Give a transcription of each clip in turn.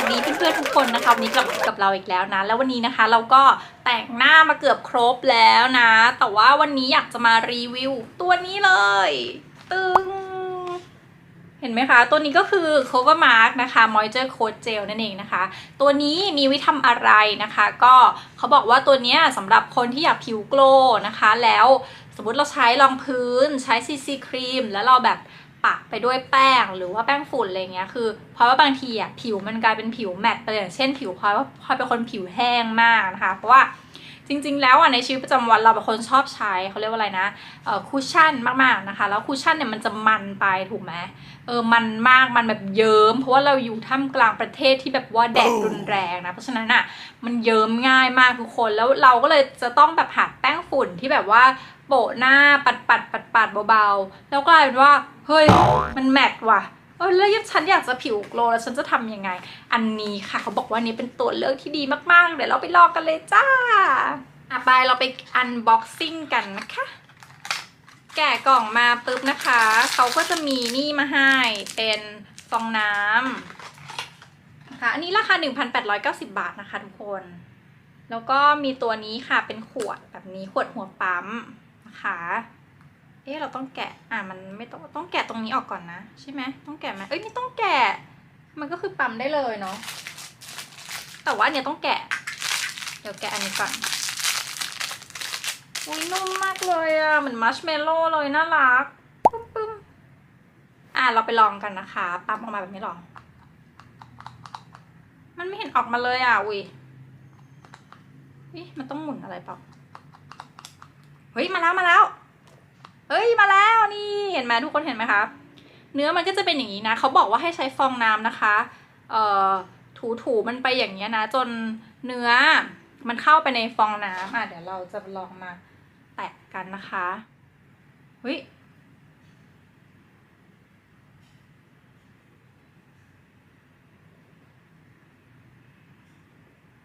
วัสดีเพื่อนๆทุกคนนะคะวันนี้กลับกับเราอีกแล้วนะ แล้ววันนี้นะคะเราก็แต่งหน้ามาเกือบครบแล้วนะ แต่ว่าวันนี้อยากจะมารีวิวตัวนี้เลย ตึงเห็นไหมคะ ตัวนี้ก็คือ cover mark นะคะ moisture coat gel นั่นเองนะคะ ตัวนี้มีวิธีทำอะไรนะคะ ก็เขาบอกว่าตัวนี้สำหรับคนที่อยากผิวโกลนะคะ แล้วสมมติเราใช้รองพื้นใช้ CC ครีม แล้วเราแบบ ปะไปด้วยแป้งหรือว่าแป้งฝุ่นอะไรเงี้ยคือเพราะว่าบางทีอะผิวมันกลายเป็นผิวแมตต์ไปเลยอย่างเช่น ผิวพลอยว่าพลอยเป็นคนผิวแห้งมากนะคะเพราะว่าจริงๆ แล้วอะในชีวิตประจำวันเราเป็นคนชอบใช้เขาเรียกว่าอะไรนะเอ่อคุชชั่นมากๆนะคะ แล้วคุชชั่นเนี่ยมันจะมันไปถูกไหมเออมันมากมันแบบเยิ้มเพราะว่าเราอยู่ท่ามกลางประเทศที่แบบว่าแดดรุนแรงนะเพราะฉะนั้นอะมันเยิ้มง่ายมากทุกคนแล้วเราก็เลยจะต้องแบบหาแป้งฝุ่นที่แบบว่า โปะหน้าปัดปัดปัดปัดเบาๆ แล้วกลายเป็นว่า เฮ้ย มันแมทว่ะเออแล้วฉันอยากจะผิวโกลแล้วฉันจะทำยังไง อันนี้ค่ะเขาบอกว่านี้เป็นตัวเลือกที่ดีมากๆ เดี๋ยวเราไปลองกันเลยจ้าอะไปเราไปอันบ็อกซิ่งกันนะคะ แกะกล่องมาปุ๊บนะคะ เขาก็จะมีนี่มาให้เป็นฟองน้ำนะคะอันนี้ราคา 1,890 บาทนะคะทุกคน แล้วก็มีตัวนี้ค่ะเป็นขวดแบบนี้ขวดหัวปั๊ม นะคะเอ๊ะเราต้องแกะอะมันไม่ต้องต้องแกะตรงนี้ออกก่อนนะใช่ไหมต้องแกะไหมเอ้ยไม่ต้องแกะ มันก็คือปั๊มได้เลยเนาะแต่ว่าเนี่ยต้องแกะ เดี๋ยวแกะอันนี้ก่อนอุ้ยนุ่มมากเลยอะเหมือนมัชเมลโล่เลยน่ารักปึ้มปึ้มอะเราไปลองกันนะคะ ปั๊มออกมาแบบนี้หรอมันไม่เห็นออกมาเลยอะอุ้ยมันต้องหมุนอะไรเปล่า ฮ้ยมาแล้วมาแล้ว เฮ้ยมาแล้วนี่เห็นไหมทุกคนเห็นไหมคะเนื้อมันก็จะเป็นอย่างนี้นะเขาบอกว่าให้ใช้ฟองน้ำนะคะเอ่อถูถูๆมันไปอย่างเงี้ยนะ จนเนื้อมันเข้าไปในฟองน้ำอะเดี๋ยวเราจะลองมาแตะกันนะคะเฮ้ย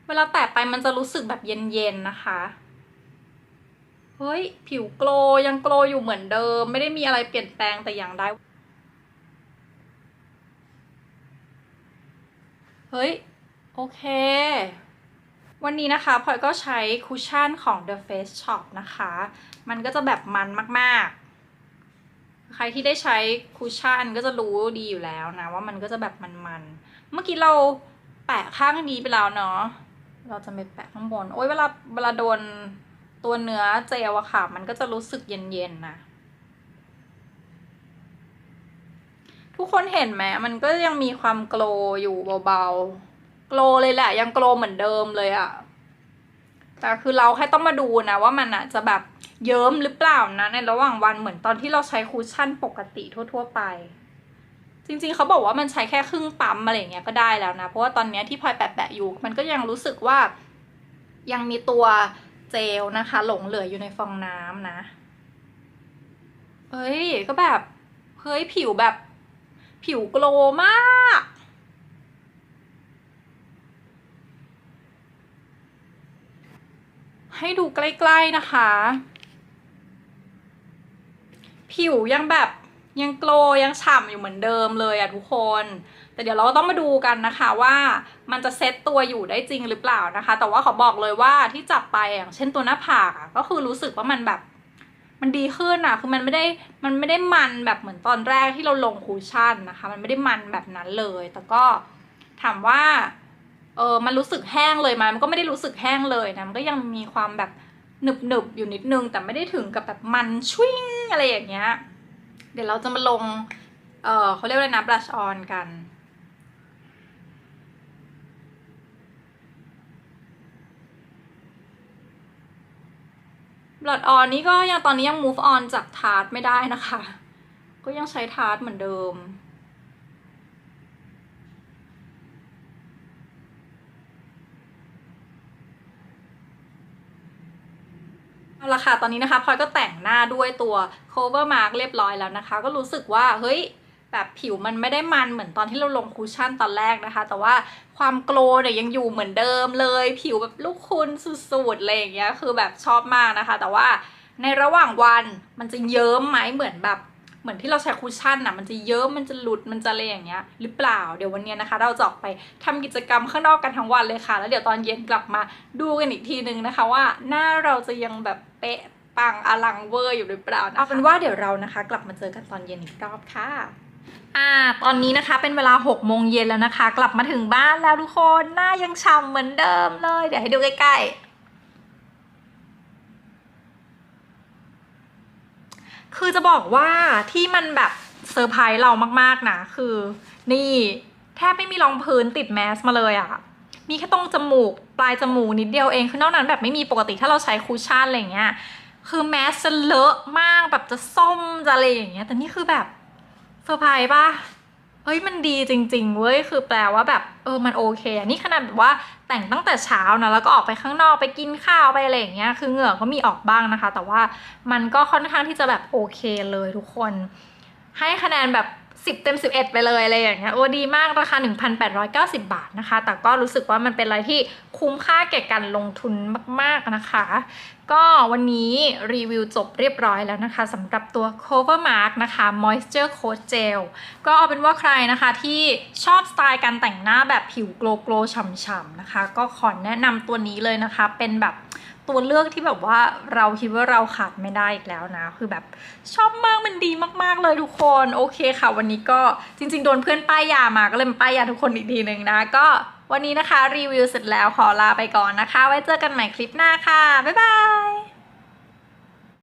เวลาแตะไปมันจะรู้สึกแบบเย็นๆนะคะ ฮ้ย ผิวโกลยังโกลอยู่เหมือนเดิม ไม่ได้มีอะไรเปลี่ยนแปลงแต่อย่างใดเฮ้ย โอเค วันนี้นะคะพลอยก็ใช้คุชชั่นของ The Face Shop นะคะ มันก็จะแบบมันมากๆ ใครที่ได้ใช้คุชชั่นก็จะรู้ดีอยู่แล้วนะ ว่ามันก็จะแบบมันๆ เมื่อกี้เราแปะข้างนี้ไปแล้วเนาะเราจะไปแปะข้างบน โอ้ยเวลาเวลาโดน ตัวเนื้อเจลอะค่ะ มันก็จะรู้สึกเย็นๆนะทุกคนเห็นไหมมันก็ยังมีความโกลอยู่เบาๆ โกลเลยแหละ ยังโกลเหมือนเดิมเลยอะแต่คือเราแค่ต้องมาดูนะ ว่ามันอะจะแบบเยิ้มหรือเปล่านะ ในระหว่างวันเหมือนตอนที่เราใช้คุชชั่นปกติทั่ว ๆ ไป จริงๆเขาบอกว่ามันใช้แค่ครึ่งปั๊มอะไรเงี้ยก็ได้แล้วนะ เพราะว่าตอนเนี้ยที่พลอยแปะๆอยู่ มันก็ยังรู้สึกว่ายังมีตัว เจลนะคะ หลงเหลืออยู่ในฟองน้ำนะเฮ้ย ก็แบบ เฮ้ย ผิวแบบ ผิวโกลมาก ให้ดูใกล้ ๆ นะคะ ผิวยังแบบ ยังโกลยังฉ่ำอยู่เหมือนเดิมเลยอะทุกคน แต่เดี๋ยวเราก็ต้องมาดูกันนะคะว่ามันจะเซ็ตตัวอยู่ได้จริงหรือเปล่านะคะ แต่ว่าขอบอกเลยว่าที่จับไปอย่างเช่นตัวหน้าผากก็คือรู้สึกว่ามันแบบมันดีขึ้นอะคือมันไม่ได้มันไม่ได้มันแบบเหมือนตอนแรกที่เราลงคูชั่นนะคะ มันไม่ได้มันแบบนั้นเลย แต่ก็ถามว่าเออมันรู้สึกแห้งเลยไหมมันก็ไม่ได้รู้สึกแห้งเลยนะมันก็ยังมีความแบบหนึบหนึบอยู่นิดนึง แต่ไม่ได้ถึงกับแบบมันชวิ้งอะไรอย่างเงี้ย เดี๋ยวเราจะมาลง เออเขาเรียกว่าอะไรนะบลัชออนกัน บลัดออนนี่ก็ยังตอนนี้ยัง move on จากทาร์ตไม่ได้นะคะ ก็ยังใช้ทาร์ตเหมือนเดิม เอาละค่ะตอนนี้นะคะพลอยก็แต่งหน้าด้วยตัว cover mark เรียบร้อยแล้วนะคะ ก็รู้สึกว่าเฮ้ยแบบผิวมันไม่ได้มันเหมือนตอนที่เราลงคูชั่นตอนแรกนะคะ แต่ว่าความโกลเนี่ยยังอยู่เหมือนเดิมเลย ผิวแบบลูกคุณสุดๆอะไรอย่างเงี้ยคือแบบชอบมากนะคะ แต่ว่าในระหว่างวันมันจะเยิ้มไหมเหมือนแบบ เหมือนที่เราใช้คุชชั่นอะมันจะเยอะมันจะหลุดมันจะอะไรอย่างเงี้ยหรือเปล่าเดี๋ยววันนี้นะคะ เราจะออกไปทำกิจกรรมข้างนอกกันทั้งวันเลยค่ะ แล้วเดี๋ยวตอนเย็นกลับมาดูกันอีกทีนึงนะคะว่าหน้าเราจะยังแบบเป๊ะปังอลังเวอร์อยู่หรือเปล่าะะเอาเป็นว่าเดี๋ยวเรานะคะ กลับมาเจอกันตอนเย็นอีกรอบค่ะอ่าตอนนี้นะคะเป็นเวลา6โมงเย็นแล้วนะคะ กลับมาถึงบ้านแล้วทุกคนหน้ายังฉ่ำเหมือนเดิมเลย เดี๋ยวให้ดูใกล้ๆ คือจะบอกว่าที่มันแบบเซอร์ไพรส์เรามากๆนะคือนี่แทบไม่มีรองพื้นติดแมสมาเลยอะ่ะมีแค่ตรงจมูก ปลายจมูกนิดเดียวเอง คือนอกนั้นแบบไม่มีปกติถ้าเราใช้คูชั่นอะไรอย่างเงี้ย คือแมสจะเลอะมากแบบจะส้มจะอะไรอย่างเงี้ย แต่นี่คือแบบเซอร์ไพรส์ป่ะ เฮ้ยมันดีจริง ๆ เว้ย คือแปลว่าแบบเออมันโอเคอะนี่ขนาดแบบว่าแต่งตั้งแต่เช้านะ แล้วก็ออกไปข้างนอกไปกินข้าวไปอะไรอย่างเงี้ย คือเหงื่อก็มีออกบ้างนะคะ แต่ว่ามันก็ค่อนข้างที่จะแบบโอเคเลยทุกคน ให้คะแนนแบบ 10 เต็ม 11 ไปเลยอะไรอย่างเงี้ยโอ้ดีมากราคา 1,890 บาทนะคะ แต่ก็รู้สึกว่ามันเป็นอะไรที่คุ้มค่าแก่การลงทุนมาก ๆ นะคะ ก็วันนี้รีวิวจบเรียบร้อยแล้วนะคะสำหรับตัว Cover Mark นะคะ Moisture Coat Gel ก็เอาเป็นว่าใครนะคะที่ชอบสไตล์การแต่งหน้าแบบผิวโกลโกลฉ่ำๆนะคะ ก็ขอแนะนำตัวนี้เลยนะคะเป็นแบบ ตัวเลือกที่แบบว่าเราคิดว่าเราขาดไม่ได้อีกแล้วนะ คือแบบชอบมากมันดีมากๆเลยทุกคนโอเคค่ะ วันนี้ก็จริง ๆ โดนเพื่อนป้ายยามาก็เลยมาป้ายยาทุกคนอีกทีหนึ่งนะ ก็วันนี้นะคะรีวิวเสร็จแล้วขอลาไปก่อนนะคะ ไว้เจอกันใหม่คลิปหน้าค่ะบ๊ายบาย